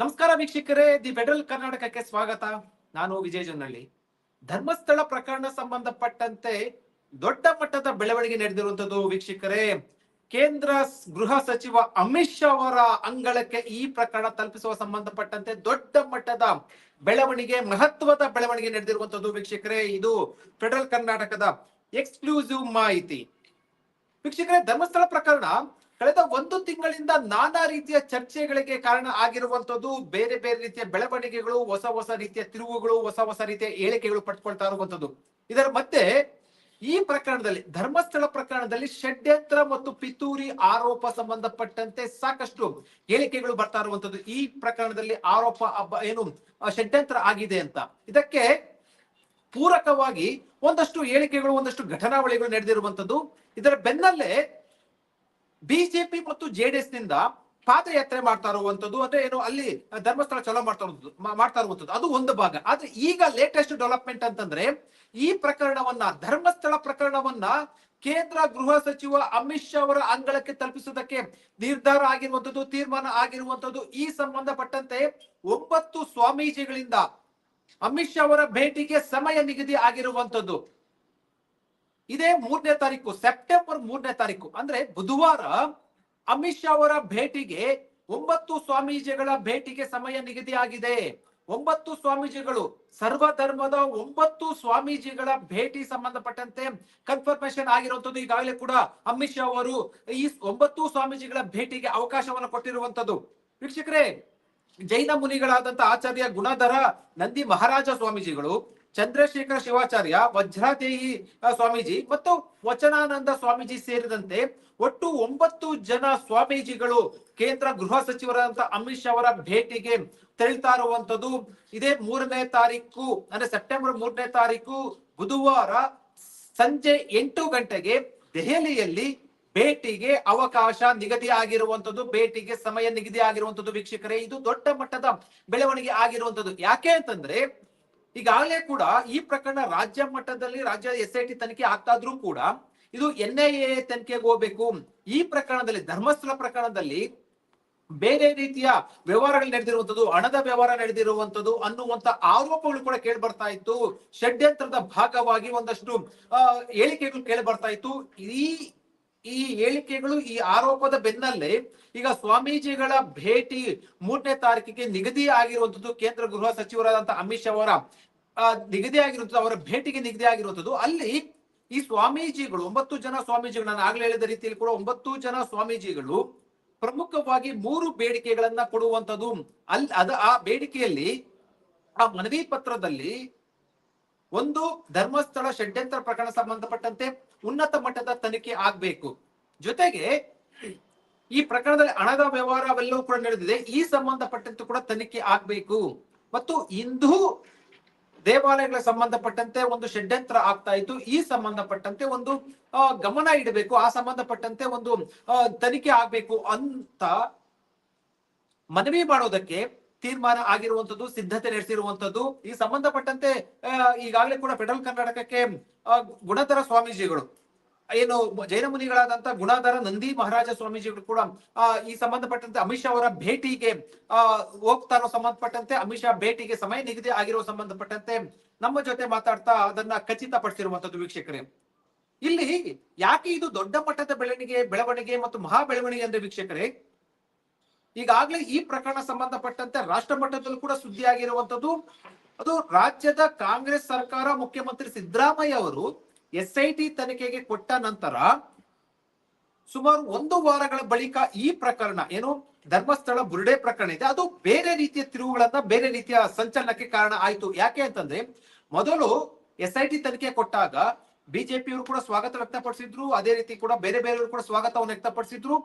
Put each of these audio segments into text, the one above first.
ನಮಸ್ಕಾರ ವೀಕ್ಷಕರೇ, the federal ಕರ್ನಾಟಕಕ್ಕೆ ಸ್ವಾಗತ. ನಾನು ವಿಜಯ ಧರ್ಮಸ್ಥಳ ಪ್ರಕರಣ ಸಂಬಂಧಪಟ್ಟಂತೆ ದೊಡ್ಡ ಮಟ್ಟದ ಬೆಳವಣಿಗೆ ನಡೆದಿರುವಂತದ್ದು ವೀಕ್ಷಕರೇ, ಕೇಂದ್ರ ಗೃಹ ಸಚಿವ ಅಮಿತ್ ಶಾ ಅವರ ಅಂಗಳಕ್ಕೆ ಈ ಪ್ರಕರಣ ತಲುಪಿಸುವ ಸಂಬಂಧಪಟ್ಟಂತೆ ದೊಡ್ಡ ಮಟ್ಟದ ಬೆಳವಣಿಗೆ, ಮಹತ್ವದ ಬೆಳವಣಿಗೆ ನಡೆದಿರುವಂತದ್ದು ವೀಕ್ಷಕರೇ, ಇದು ಫೆಡರಲ್ ಕರ್ನಾಟಕದ ಎಕ್ಸ್ಕ್ಲೂಸಿವ್ ಮಾಹಿತಿ. ವೀಕ್ಷಕರೇ, ಧರ್ಮಸ್ಥಳ ಪ್ರಕರಣ ಕಳೆದ ಒಂದು ತಿಂಗಳಿಂದ ನಾನಾ ರೀತಿಯ ಚರ್ಚೆಗಳಿಗೆ ಕಾರಣ ಆಗಿರುವಂತದ್ದು ಬೇರೆ ಬೇರೆ ರೀತಿಯ ಬೆಳವಣಿಗೆಗಳು, ಹೊಸ ಹೊಸ ರೀತಿಯ ತಿರುವುಗಳು, ಹೊಸ ಹೊಸ ರೀತಿಯ ಹೇಳಿಕೆಗಳು ಪಟ್ಕೊಳ್ತಾ ಇರುವಂತದ್ದು ಇದರ ಮತ್ತೆ ಈ ಪ್ರಕರಣದಲ್ಲಿ, ಧರ್ಮಸ್ಥಳ ಪ್ರಕರಣದಲ್ಲಿ ಷಡ್ಯಂತ್ರ ಮತ್ತು ಪಿತೂರಿ ಆರೋಪ ಸಂಬಂಧಪಟ್ಟಂತೆ ಸಾಕಷ್ಟು ಹೇಳಿಕೆಗಳು ಬರ್ತಾ ಇರುವಂತದ್ದು ಈ ಪ್ರಕರಣದಲ್ಲಿ ಆರೋಪ ಏನು ಷಡ್ಯಂತ್ರ ಆಗಿದೆ ಅಂತ. ಇದಕ್ಕೆ ಪೂರಕವಾಗಿ ಒಂದಷ್ಟು ಹೇಳಿಕೆಗಳು, ಒಂದಷ್ಟು ಘಟನಾವಳಿಗಳು ನಡೆದಿರುವಂತದ್ದು ಇದರ ಬೆನ್ನಲ್ಲೇ ಬಿಜೆಪಿ ಮತ್ತು ಜೆಡಿಎಸ್ನಿಂದ ಪಾದಯಾತ್ರೆ ಮಾಡ್ತಾ ಇರುವಂತದ್ದು, ಅಂದ್ರೆ ಏನು, ಅಲ್ಲಿ ಧರ್ಮಸ್ಥಳ ಚಲೋ ಮಾಡ್ತಾ ಮಾಡ್ತಾ ಇರುವಂತದ್ದು. ಅದು ಒಂದು ಭಾಗ. ಆದ್ರೆ ಈಗ ಲೇಟೆಸ್ಟ್ ಡೆವಲಪ್ಮೆಂಟ್ ಅಂತಂದ್ರೆ, ಈ ಪ್ರಕರಣವನ್ನ, ಧರ್ಮಸ್ಥಳ ಪ್ರಕರಣವನ್ನ ಕೇಂದ್ರ ಗೃಹ ಸಚಿವ ಅಮಿತ್ ಶಾ ಅವರ ಅಂಗಳಕ್ಕೆ ತಲುಪಿಸುವುದಕ್ಕೆ ನಿರ್ಧಾರ ಆಗಿರುವಂತದ್ದು, ತೀರ್ಮಾನ ಆಗಿರುವಂತದ್ದು. ಈ ಸಂಬಂಧಪಟ್ಟಂತೆ ಒಂಬತ್ತು ಸ್ವಾಮೀಜಿಗಳಿಂದ ಅಮಿತ್ ಶಾ ಅವರ ಭೇಟಿಗೆ ಸಮಯ ನಿಗದಿ ಆಗಿರುವಂತದ್ದು. ಇದೇ ಮೂರನೇ ತಾರೀಕು, ಸೆಪ್ಟೆಂಬರ್ ಮೂರನೇ ತಾರೀಕು. ಅಂದ್ರೆ ಬುಧವಾರ ಅಮಿತ್ ಶಾ ಅವರ ಭೇಟಿಗೆ ಒಂಬತ್ತು ಸ್ವಾಮೀಜಿಗಳ ಭೇಟಿಗೆ ಸಮಯ ನಿಗದಿ ಆಗಿದೆ ಒಂಬತ್ತು ಸ್ವಾಮೀಜಿಗಳು, ಸರ್ವಧರ್ಮದ ಒಂಬತ್ತು ಸ್ವಾಮೀಜಿಗಳ ಭೇಟಿ ಸಂಬಂಧಪಟ್ಟಂತೆ ಕನ್ಫರ್ಮೇಶನ್ ಆಗಿರುವಂತದ್ದು ಈಗಾಗಲೇ ಕೂಡ ಅಮಿತ್ ಶಾ ಅವರು ಈ ಒಂಬತ್ತು ಸ್ವಾಮೀಜಿಗಳ ಭೇಟಿಗೆ ಅವಕಾಶವನ್ನು ಕೊಟ್ಟಿರುವಂತದ್ದು ವೀಕ್ಷಕರೇ, ಜೈನ ಮುನಿಗಳಾದಂತಹ ಆಚಾರ್ಯ ಗುಣಧರ ನಂದಿ ಮಹಾರಾಜ ಸ್ವಾಮೀಜಿಗಳು ಚಂದ್ರಶೇಖರ ಶಿವಾಚಾರ್ಯ, ವಜ್ರಾದೇಹಿ ಸ್ವಾಮೀಜಿ ಮತ್ತು ವಚನಾನಂದ ಸ್ವಾಮೀಜಿ ಸೇರಿದಂತೆ ಒಟ್ಟು ಒಂಬತ್ತು ಜನ ಸ್ವಾಮೀಜಿಗಳು ಕೇಂದ್ರ ಗೃಹ ಸಚಿವರಾದಂತ ಅಮಿತ್ ಶಾ ಅವರ ಭೇಟಿಗೆ ತೆರಳ್ತಾ ಇರುವಂತದ್ದು ಇದೇ ಮೂರನೇ ತಾರೀಕು, ಅಂದ್ರೆ ಸೆಪ್ಟೆಂಬರ್ ಮೂರನೇ ತಾರೀಕು ಬುಧವಾರ ಸಂಜೆ ಎಂಟು ಗಂಟೆಗೆ ದೆಹಲಿಯಲ್ಲಿ ಭೇಟಿಗೆ ಅವಕಾಶ ನಿಗದಿ ಆಗಿರುವಂತದ್ದು ಭೇಟಿಗೆ ಸಮಯ ನಿಗದಿ ಆಗಿರುವಂತದ್ದು ವೀಕ್ಷಕರೇ. ಇದು ದೊಡ್ಡ ಮಟ್ಟದ ಬೆಳವಣಿಗೆ ಆಗಿರುವಂತದ್ದು ಯಾಕೆ ಅಂತಂದ್ರೆ ಈಗಾಗಲೇ ಕೂಡ ಈ ಪ್ರಕರಣ ರಾಜ್ಯ ಮಟ್ಟದಲ್ಲಿ ರಾಜ್ಯ ಎಸ್ ಐ ಟಿ ತನಿಖೆ ಆಗ್ತಾ ಇದ್ರೂ ಕೂಡ ಇದು ಎನ್ ಐ ಎ ತನಿಖೆಗೆ ಹೋಗ್ಬೇಕು. ಈ ಪ್ರಕರಣದಲ್ಲಿ, ಧರ್ಮಸ್ಥಳ ಪ್ರಕರಣದಲ್ಲಿ ಬೇರೆ ರೀತಿಯ ವ್ಯವಹಾರಗಳು ನಡೆದಿರುವಂತದ್ದು ಹಣದ ವ್ಯವಹಾರ ನಡೆದಿರುವಂತದ್ದು ಅನ್ನುವಂತ ಆರೋಪಗಳು ಕೂಡ ಕೇಳಿ ಬರ್ತಾ ಇತ್ತು. ಷಡ್ಯಂತ್ರದ ಭಾಗವಾಗಿ ಒಂದಷ್ಟು ಹೇಳಿಕೆಗಳು ಕೇಳಿ ಬರ್ತಾ ಇತ್ತು. ಈ ಈ ಹೇಳಿಕೆಗಳು ಈ ಆರೋಪದ ಬೆನ್ನಲ್ಲೇ ಈಗ ಸ್ವಾಮೀಜಿಗಳ ಭೇಟಿ ಮೂರನೇ ತಾರೀಕಿಗೆ ನಿಗದಿ ಆಗಿರುವಂತದ್ದು ಕೇಂದ್ರ ಗೃಹ ಸಚಿವರಾದಂತಹ ಅಮಿತ್ ಶಾ ಅವರ ನಿಗದಿ ಆಗಿರುವಂತದ್ದು ಅವರ ಭೇಟಿಗೆ ನಿಗದಿ ಆಗಿರುವಂತದ್ದು ಅಲ್ಲಿ ಈ ಸ್ವಾಮೀಜಿಗಳು, ಒಂಬತ್ತು ಜನ ಸ್ವಾಮೀಜಿಗಳು, ನಾನು ಆಗ್ಲೇ ಹೇಳಿದ ರೀತಿಯಲ್ಲಿ ಕೂಡ ಒಂಬತ್ತು ಜನ ಸ್ವಾಮೀಜಿಗಳು ಪ್ರಮುಖವಾಗಿ ಮೂರು ಬೇಡಿಕೆಗಳನ್ನ ಕೊಡುವಂತದ್ದು ಅಲ್ಲಿ ಅದ, ಆ ಬೇಡಿಕೆಯಲ್ಲಿ, ಆ ಮನವಿ ಪತ್ರದಲ್ಲಿ ಒಂದು ಧರ್ಮಸ್ಥಳ ಷಡ್ಯಂತ್ರ ಪ್ರಕರಣ ಸಂಬಂಧಪಟ್ಟಂತೆ ಉನ್ನತ ಮಟ್ಟದ ತನಿಖೆ ಆಗ್ಬೇಕು. ಜೊತೆಗೆ ಈ ಪ್ರಕರಣದಲ್ಲಿ ಹಣದ ವ್ಯವಹಾರ ಅವೆಲ್ಲವೂ ಕೂಡ ನಡೆದಿದೆ. ಈ ಸಂಬಂಧಪಟ್ಟಂತೆ ಕೂಡ ತನಿಖೆ ಆಗ್ಬೇಕು. ಮತ್ತು ಹಿಂದೂ ದೇವಾಲಯಗಳ ಸಂಬಂಧಪಟ್ಟಂತೆ ಒಂದು ಷಡ್ಯಂತ್ರ ಆಗ್ತಾ ಇತ್ತು. ಈ ಸಂಬಂಧಪಟ್ಟಂತೆ ಒಂದು ಗಮನ ಇಡಬೇಕು. ಆ ಸಂಬಂಧಪಟ್ಟಂತೆ ಒಂದು ತನಿಖೆ ಆಗ್ಬೇಕು ಅಂತ ಮನವಿ ಮಾಡೋದಕ್ಕೆ ತೀರ್ಮಾನ ಆಗಿರುವಂತದ್ದು ಸಿದ್ಧತೆ ನಡೆಸಿರುವಂತದ್ದು ಈ ಸಂಬಂಧಪಟ್ಟಂತೆ ಈಗಾಗಲೇ ಕೂಡ ಫೆಡರಲ್ ಕರ್ನಾಟಕಕ್ಕೆ ಗುಣಧರ ಸ್ವಾಮೀಜಿಗಳು, ಏನು ಜೈನ ಮುನಿಗಳಾದಂತ ಗುಣಧರ ನಂದಿ ಮಹಾರಾಜ ಸ್ವಾಮೀಜಿಗಳು ಕೂಡ ಈ ಸಂಬಂಧಪಟ್ಟಂತೆ ಅಮಿತ್ ಶಾ ಅವರ ಭೇಟಿಗೆ ಹೋಗ್ತಾ ಇರೋ ಸಂಬಂಧಪಟ್ಟಂತೆ, ಅಮಿತ್ ಶಾ ಭೇಟಿಗೆ ಸಮಯ ನಿಗದಿ ಆಗಿರೋ ಸಂಬಂಧಪಟ್ಟಂತೆ ನಮ್ಮ ಜೊತೆ ಮಾತಾಡ್ತಾ ಅದನ್ನ ಖಚಿತಪಡಿಸಿರುವಂತದ್ದು ವೀಕ್ಷಕರೇ. ಇಲ್ಲಿ ಯಾಕೆ ಇದು ದೊಡ್ಡ ಮಟ್ಟದ ಬೆಳವಣಿಗೆ ಬೆಳವಣಿಗೆ ಮತ್ತು ಮಹಾ ಬೆಳವಣಿಗೆ ಅಂದ್ರೆ ವೀಕ್ಷಕರೇ ಈಗಾಗಲೇ ಈ ಪ್ರಕರಣ ಸಂಬಂಧಪಟ್ಟಂತೆ ರಾಷ್ಟ್ರ ಮಟ್ಟದಲ್ಲೂ ಕೂಡ ಸುದ್ದಿ ಆಗಿರುವಂತದ್ದು ಅದು ರಾಜ್ಯದ ಕಾಂಗ್ರೆಸ್ ಸರ್ಕಾರ ಮುಖ್ಯಮಂತ್ರಿ ಸಿದ್ದರಾಮಯ್ಯ ಅವರು ಎಸ್ ಐ ತನಿಖೆಗೆ ಕೊಟ್ಟ ನಂತರ ಸುಮಾರು ಒಂದು ವಾರಗಳ ಬಳಿಕ ಈ ಪ್ರಕರಣ, ಏನು ಧರ್ಮಸ್ಥಳ ಬುರುಡೆ ಪ್ರಕರಣ ಇದೆ. ಅದು ಬೇರೆ ರೀತಿಯ ತಿರುವುಗಳನ್ನ ಬೇರೆ ರೀತಿಯ ಸಂಚಲನಕ್ಕೆ ಕಾರಣ ಆಯ್ತು. ಯಾಕೆ ಅಂತಂದ್ರೆ ಮೊದಲು ಎಸ್ ಐ ತನಿಖೆ ಕೊಟ್ಟಾಗ ಬಿಜೆಪಿಯವರು ಕೂಡ ಸ್ವಾಗತ ವ್ಯಕ್ತಪಡಿಸಿದ್ರು. ಅದೇ ರೀತಿ ಕೂಡ ಬೇರೆ ಬೇರೆಯವರು ಕೂಡ ಸ್ವಾಗತವನ್ನು ವ್ಯಕ್ತಪಡಿಸಿದ್ರು.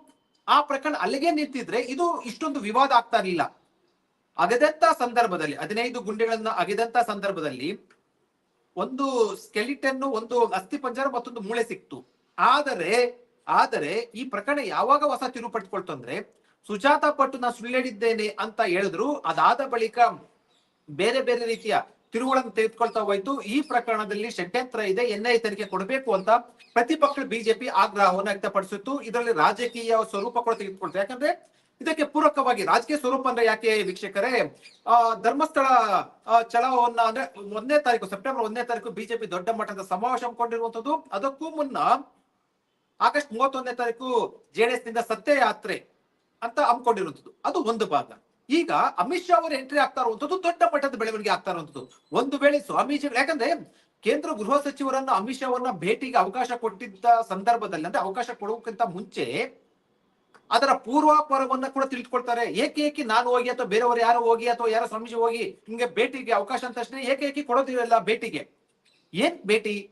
ಆ ಪ್ರಕರಣ ಅಲ್ಲಿಗೆ ನಿಂತಿದ್ರೆ ಇದು ಇಷ್ಟೊಂದು ವಿವಾದ ಆಗ್ತಾ ಇರಲಿಲ್ಲ. ಅಗೆದಂತ ಸಂದರ್ಭದಲ್ಲಿ, ಹದಿನೈದು ಗುಂಡೆಗಳನ್ನ ಅಗೆದಂತ ಸಂದರ್ಭದಲ್ಲಿ ಒಂದು ಸ್ಕೆಲಿಟನ್ ಒಂದು ಅಸ್ಥಿ ಪಂಜರ ಮತ್ತೊಂದು ಮೂಳೆ ಸಿಕ್ತು. ಆದರೆ ಆದರೆ ಈ ಪ್ರಕರಣ ಯಾವಾಗ ಹೊಸ ತಿರುವು ಪಟ್ಕೊಳ್ತು ಅಂದ್ರೆ ಸುಜಾತ ಪಟ್ಟು ನಾನು ಸುಳ್ಳೇಳಿದ್ದೇನೆ ಅಂತ ಹೇಳಿದ್ರು, ಅದಾದ ಬಳಿಕ ಬೇರೆ ಬೇರೆ ರೀತಿಯ ತಿರುವುಗಳನ್ನು ತೆಗೆದುಕೊಳ್ತಾ ಹೋಯ್ತು. ಈ ಪ್ರಕರಣದಲ್ಲಿ ಷಡ್ಯಂತ್ರ ಇದೆ ಎನ್ಐ ತನಿಖೆ ಕೊಡಬೇಕು ಅಂತ ಪ್ರತಿಪಕ್ಷ ಬಿಜೆಪಿ ಆಗ್ರಹವನ್ನು ವ್ಯಕ್ತಪಡಿಸಿತ್ತು. ಇದರಲ್ಲಿ ರಾಜಕೀಯ ಸ್ವರೂಪ ಕೂಡ ತೆಗೆದುಕೊಳ್ತಾರೆ ಯಾಕಂದ್ರೆ ಇದಕ್ಕೆ ಪೂರಕವಾಗಿ ರಾಜಕೀಯ ಸ್ವರೂಪ ಅಂದ್ರೆ ಯಾಕೆ ವೀಕ್ಷಕರೇ? ಧರ್ಮಸ್ಥಳ ಆ, ಚಲವನ್ನ ಅಂದ್ರೆ ಒಂದನೇ ತಾರೀಕು ಸೆಪ್ಟೆಂಬರ್ ಒಂದನೇ ತಾರೀಕು ಬಿಜೆಪಿ ದೊಡ್ಡ ಮಟ್ಟದ ಸಮಾವೇಶ ಹಮ್ಮಿಕೊಂಡಿರುವಂತದ್ದು ಅದಕ್ಕೂ ಮುನ್ನ ಆಗಸ್ಟ್ ಮೂವತ್ತೊಂದನೇ ತಾರೀಕು ಜೆಡಿಎಸ್ನಿಂದ ಸತ್ಯಯಾತ್ರೆ ಅಂತ ಹಮ್ಮಿಕೊಂಡಿರುವಂತದ್ದು ಅದು ಒಂದು ಭಾಗ. ಈಗ ಅಮಿತ್ ಶಾ ಅವರು ಎಂಟ್ರಿ ಆಗ್ತಾ ಇರುವಂತದ್ದು ದೊಡ್ಡ ಮಟ್ಟದ ಬೆಳವಣಿಗೆ ಆಗ್ತಾ ಇರುವಂತದ್ದು ಒಂದು ವೇಳೆ ಸ್ವಾಮೀಜಿ ಯಾಕಂದ್ರೆ ಕೇಂದ್ರ ಗೃಹ ಸಚಿವರನ್ನ ಅಮಿತ್ ಶಾ ಅವರನ್ನ ಭೇಟಿಗೆ ಅವಕಾಶ ಕೊಟ್ಟಿದ್ದ ಸಂದರ್ಭದಲ್ಲಿ, ಅಂದ್ರೆ ಅವಕಾಶ ಕೊಡೋಕ್ಕಿಂತ ಮುಂಚೆ ಅದರ ಪೂರ್ವಾಪರವನ್ನ ಕೂಡ ತಿಳಿದುಕೊಳ್ತಾರೆ. ಏಕೆ ಏಕೆ ನಾನು ಹೋಗಿ ಅಥವಾ ಬೇರೆಯವರು ಯಾರು ಹೋಗಿ ಅಥವಾ ಯಾರೋ ಸ್ವಾಮೀಜಿ ಹೋಗಿ ನಿಮ್ಗೆ ಭೇಟಿಗೆ ಅವಕಾಶ ಅಂತ ತಕ್ಷಣ ಏಕೆ ಏಕೆ ಕೊಡೋದಿಲ್ಲ ಭೇಟಿಗೆ? ಏನ್ ಭೇಟಿ?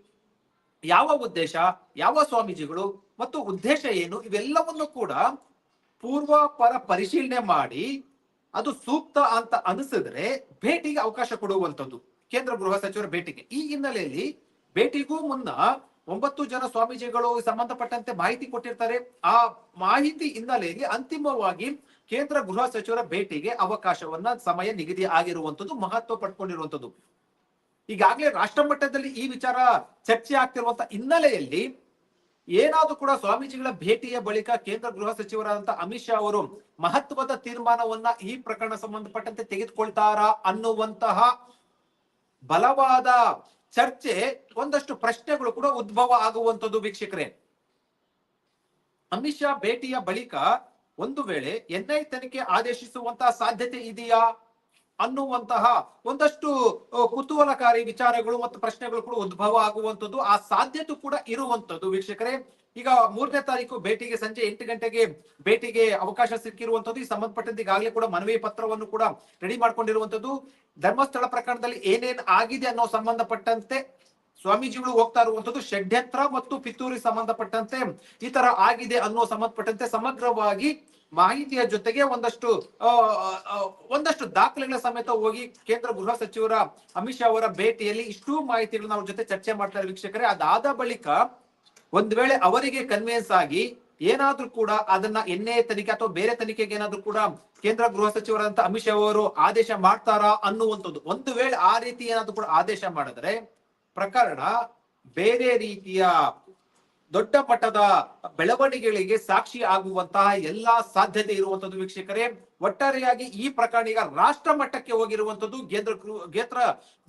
ಯಾವ ಉದ್ದೇಶ? ಯಾವ ಸ್ವಾಮೀಜಿಗಳು? ಮತ್ತು ಉದ್ದೇಶ ಏನು? ಇವೆಲ್ಲವನ್ನು ಕೂಡ ಪೂರ್ವಾಪರ ಪರಿಶೀಲನೆ ಮಾಡಿ ಅದು ಸೂಕ್ತ ಅಂತ ಅನಿಸಿದ್ರೆ ಭೇಟಿಗೆ ಅವಕಾಶ ಕೊಡುವಂತದ್ದು ಕೇಂದ್ರ ಗೃಹ ಸಚಿವರ ಭೇಟಿಗೆ. ಈ ಹಿನ್ನೆಲೆಯಲ್ಲಿ ಭೇಟಿಗೂ ಮುನ್ನ ಒಂಬತ್ತು ಜನ ಸ್ವಾಮೀಜಿಗಳು ಸಂಬಂಧಪಟ್ಟಂತೆ ಮಾಹಿತಿ ಕೊಟ್ಟಿರ್ತಾರೆ. ಆ ಮಾಹಿತಿ ಹಿನ್ನೆಲೆಯಲ್ಲಿ ಅಂತಿಮವಾಗಿ ಕೇಂದ್ರ ಗೃಹ ಸಚಿವರ ಭೇಟಿಗೆ ಅವಕಾಶವನ್ನ ಸಮಯ ನಿಗದಿ ಆಗಿರುವಂತದ್ದು ಮಹತ್ವ ಪಡ್ಕೊಂಡಿರುವಂತದ್ದು ಈಗಾಗಲೇ ರಾಷ್ಟ್ರ ಮಟ್ಟದಲ್ಲಿ ಈ ವಿಚಾರ ಚರ್ಚೆ ಆಗ್ತಿರುವಂತ ಹಿನ್ನೆಲೆಯಲ್ಲಿ ಏನಾದ್ರೂ ಕೂಡ ಸ್ವಾಮೀಜಿಗಳ ಭೇಟಿಯ ಬಳಿಕ ಕೇಂದ್ರ ಗೃಹ ಸಚಿವರಾದಂತಹ ಅಮಿತ್ ಶಾ ಅವರು ಮಹತ್ವದ ತೀರ್ಮಾನವನ್ನ ಈ ಪ್ರಕರಣ ಸಂಬಂಧಪಟ್ಟಂತೆ ತೆಗೆದುಕೊಳ್ತಾರಾ ಅನ್ನುವಂತಹ ಬಲವಾದ ಚರ್ಚೆ ಒಂದಷ್ಟು ಪ್ರಶ್ನೆಗಳು ಕೂಡ ಉದ್ಭವ ಆಗುವಂತದ್ದು ವೀಕ್ಷಕರೇ. ಅಮಿತ್ ಶಾ ಭೇಟಿಯ ಬಳಿಕ ಒಂದು ವೇಳೆ ಎನ್ಐ ತನಿಖೆ ಆದೇಶಿಸುವಂತಹ ಸಾಧ್ಯತೆ ಇದೆಯಾ ಅನ್ನುವಂತಹ ಒಂದಷ್ಟು ವಿಚಾರಗಳು ಮತ್ತು ಪ್ರಶ್ನೆಗಳು ಕೂಡ ಉದ್ಭವ ಆಗುವಂತದ್ದು ಆ ಸಾಧ್ಯತೆ ಕೂಡ ಇರುವಂತದ್ದು ವೀಕ್ಷಕರೇ, ಈಗ ಮೂರನೇ ತಾರೀಕು ಭೇಟಿಗೆ ಸಂಜೆ ಎಂಟು ಗಂಟೆಗೆ ಭೇಟಿಗೆ ಅವಕಾಶ ಸಿಕ್ಕಿರುವಂತದ್ದು ಈ ಸಂಬಂಧಪಟ್ಟಂತೆ ಈಗಾಗಲೇ ಕೂಡ ಮನವಿ ಪತ್ರವನ್ನು ಕೂಡ ರೆಡಿ ಮಾಡ್ಕೊಂಡಿರುವಂತದ್ದು ಧರ್ಮಸ್ಥಳ ಪ್ರಕರಣದಲ್ಲಿ ಏನೇನ್ ಆಗಿದೆ ಅನ್ನೋ ಸಂಬಂಧಪಟ್ಟಂತೆ ಸ್ವಾಮೀಜಿಗಳು ಹೋಗ್ತಾ ಇರುವಂತದ್ದು ಷಡ್ಯಂತ್ರ ಮತ್ತು ಪಿತೂರಿ ಸಂಬಂಧಪಟ್ಟಂತೆ ಈ ತರ ಆಗಿದೆ ಅನ್ನೋ ಸಂಬಂಧಪಟ್ಟಂತೆ ಸಮಗ್ರವಾಗಿ ಮಾಹಿತಿಯ ಜೊತೆಗೆ ಒಂದಷ್ಟು ಒಂದಷ್ಟು ದಾಖಲೆಗಳ ಸಮೇತ ಹೋಗಿ ಕೇಂದ್ರ ಗೃಹ ಸಚಿವರ ಅಮಿತ್ ಶಾ ಅವರ ಭೇಟಿಯಲ್ಲಿ ಇಷ್ಟು ಮಾಹಿತಿಗಳನ್ನ ಅವ್ರ ಜೊತೆ ಚರ್ಚೆ ಮಾಡ್ತಾರೆ ವೀಕ್ಷಕರೇ. ಅದಾದ ಬಳಿಕ ಒಂದ್ ವೇಳೆ ಅವರಿಗೆ ಕನ್ವಿನ್ಸ್ ಆಗಿ ಏನಾದ್ರೂ ಕೂಡ ಅದನ್ನ ಎನ್ಐಎ ತನಿಖೆ ಅಥವಾ ಬೇರೆ ತನಿಖೆಗೆ ಏನಾದ್ರೂ ಕೂಡ ಕೇಂದ್ರ ಗೃಹ ಸಚಿವರಂತ ಅಮಿತ್ ಶಾ ಅವರು ಆದೇಶ ಮಾಡ್ತಾರಾ ಅನ್ನುವಂಥದ್ದು. ಒಂದು ವೇಳೆ ಆ ರೀತಿ ಏನಾದ್ರೂ ಕೂಡ ಆದೇಶ ಮಾಡಿದ್ರೆ ಪ್ರಕರಣ ಬೇರೆ ರೀತಿಯ ದೊಡ್ಡ ಮಟ್ಟದ ಬೆಳವಣಿಗೆಗಳಿಗೆ ಸಾಕ್ಷಿ ಆಗುವಂತಹ ಎಲ್ಲಾ ಸಾಧ್ಯತೆ ಇರುವಂತದ್ದು ವೀಕ್ಷಕರೇ. ಒಟ್ಟಾರೆಯಾಗಿ ಈ ಪ್ರಕರಣ ಈಗ ರಾಷ್ಟ್ರ ಮಟ್ಟಕ್ಕೆ ಹೋಗಿರುವಂತದ್ದು ಕೇಂದ್ರ ಕೇಂದ್ರ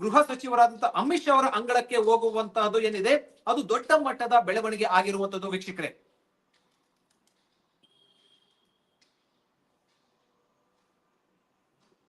ಗೃಹ ಸಚಿವರಾದಂತಹ ಅಮಿತ್ ಅವರ ಅಂಗಳಕ್ಕೆ ಹೋಗುವಂತಹದ್ದು ಏನಿದೆ. ಅದು ದೊಡ್ಡ ಮಟ್ಟದ ಬೆಳವಣಿಗೆ ಆಗಿರುವಂತದ್ದು ವೀಕ್ಷಕರೇ.